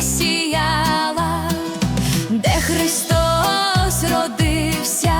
засіяла, де Христос родився,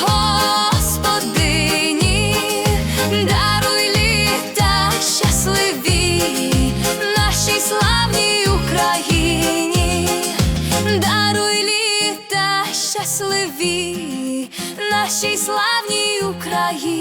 Господині даруй літа щасливі нашій славній Україні, даруй літа щасливі нашій славній Україні.